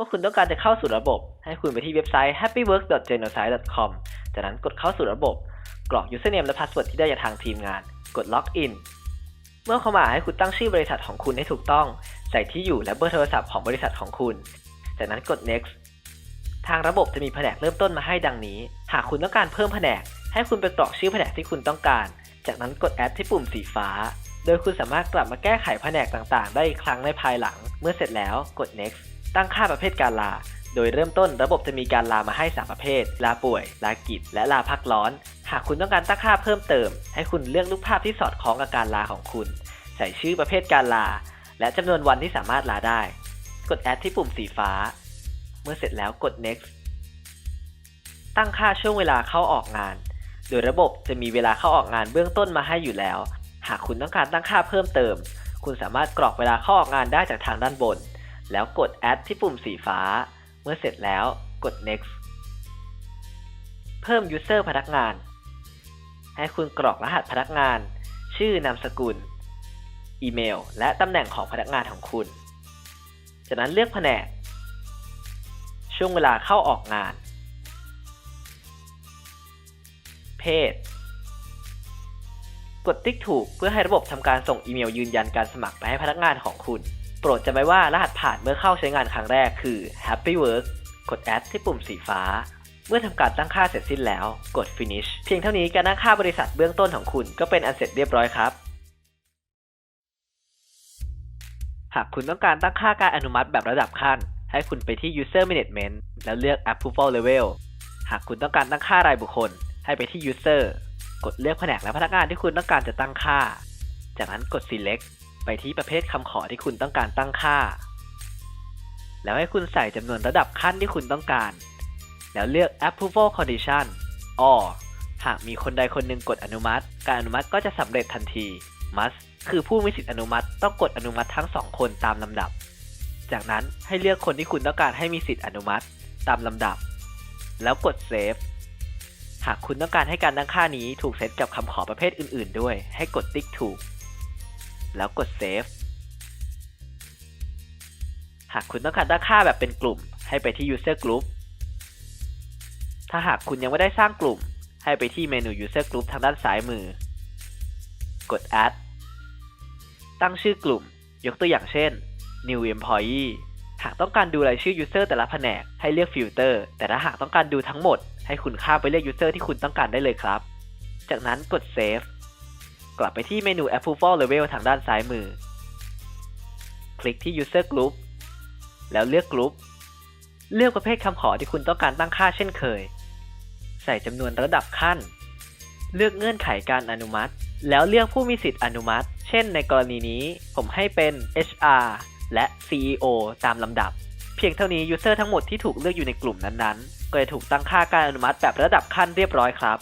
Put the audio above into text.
มื่อคุณต้องการจะเข้าสู่ระบบ ให้คุณไปที่เว็บไซต์ happywork.genocide.com จากนั้นกดเข้าสู่ระบบ กรอก username และ password ที่ได้จากทางทีมงาน กด login เมื่อเข้ามาให้คุณตั้งชื่อบริษัทของคุณให้ถูกต้อง ใส่ที่อยู่และเบอร์โทรศัพท์ของบริษัทของคุณ จากนั้นกด next ทางระบบจะมีแผนกเริ่มต้นมาให้ดังนี้ หากคุณต้องการเพิ่มแผนก ให้คุณไปกรอกชื่อแผนกที่คุณต้องการ จากนั้นกด add ที่ปุ่มสีฟ้า โดยคุณสามารถกลับมาแก้ไขแผนกต่างๆ ได้อีกครั้งในภายหลัง เมื่อเสร็จแล้วกด next ตั้งค่าประเภทการลา โดยเริ่มต้นระบบจะมีการลามาให้ 3 ประเภท ลาป่วย ลากิจ และลาพักร้อน หากคุณต้องการตั้งค่าเพิ่มเติม ให้คุณเลือกรูปภาพที่สอดคล้องกับการลาของคุณ ใส่ชื่อประเภทการลา และจำนวนวันที่สามารถลาได้ กด add ที่ปุ่มสีฟ้า เมื่อเสร็จแล้วกด next ตั้งค่าช่วงเวลาเข้าออกงาน โดยระบบจะมีเวลาเข้าออกงานเบื้องต้นมาให้อยู่แล้ว หากคุณต้องการตั้งค่าเพิ่มเติม คุณสามารถกรอกเวลาเข้าออกงานได้จากทางด้านบน แล้วกด add ที่ปุ่มสีฟ้า เมื่อเสร็จแล้วกด next เพิ่ม user พนักงาน ให้คุณกรอกรหัสพนักงาน ชื่อนามสกุล อีเมล และตำแหน่งของพนักงานของคุณ จากนั้นเลือกแผนก ช่วงเวลาเข้าออกงาน เพศ กดติ๊กถูกเพื่อให้ระบบทำการส่งอีเมลยืนยันการสมัครไปให้พนักงานของคุณ โปรดจำไว้ว่ารหัสผ่านเมื่อเข้าใช้งานครั้งแรกคือ Happy Work กด Add ที่ปุ่มสีฟ้า เมื่อทำการตั้งค่าเสร็จสิ้นแล้ว กด Finish เพียงเท่านี้การตั้งค่าบริษัทเบื้องต้นของคุณก็เป็นอันเสร็จเรียบร้อยครับ หากคุณต้องการตั้งค่าการอนุมัติแบบระดับขั้น ให้คุณไปที่ User Management แล้วเลือก Approval Level หากคุณต้องการตั้งค่ารายบุคคล ให้ไปที่ User กดเลือกแผนกและพนักงานที่คุณต้องการจะตั้งค่า จากนั้นกด Select ไปที่ประเภทคำขอที่คุณต้องการตั้งค่า แล้วให้คุณใส่จำนวนระดับขั้นที่คุณต้องการ แล้วเลือก Approval Condition or หากมีคนใดคนหนึ่งกดอนุมัติ การอนุมัติก็จะสำเร็จทันที Must คือผู้มีสิทธิอนุมัติต้องกดอนุมัติทั้งสองคนตามลำดับ จากนั้นให้เลือกคนที่คุณต้องการให้มีสิทธิอนุมัติตามลำดับ แล้วกด Save หากคุณต้องการให้การตั้งค่านี้ถูกเซตกับคำขอประเภทอื่น ๆ ด้วย ให้กดติ๊กถูก แล้วกด Save หากคุณต้องการตั้งค่าแบบเป็นกลุ่ม ให้ไปที่ User Group ถ้าหากคุณยังไม่ได้สร้างกลุ่ม ให้ไปที่เมนู User Group ทางด้านซ้ายมือ กด Add ตั้งชื่อกลุ่ม ยกตัวอย่างเช่น New Employee หากต้องการดูรายชื่อ User แต่ละแผนก ให้เลือก Filter แต่ถ้าหากต้องการดูทั้งหมด ให้คุณข้ามไปเลือก User ที่คุณต้องการได้เลยครับ จากนั้นกด Save กลับไปที่เมนู Approval Level ทางด้านซ้ายมือ คลิกที่ User Group แล้วเลือก Group เลือกประเภทคำขอที่คุณต้องการตั้งค่าเช่นเคย ใส่จำนวนระดับขั้น เลือกเงื่อนไขการอนุมัติ แล้วเลือกผู้มีสิทธิ์อนุมัติ เช่นในกรณีนี้ผมให้เป็น HR และ CEO ตามลำดับ เพียงเท่านี้ยูเซอร์ทั้งหมดที่ถูกเลือกอยู่ในกลุ่มนั้นๆ ก็จะถูกตั้งค่าการอนุมัติแบบระดับขั้นเรียบร้อยครับ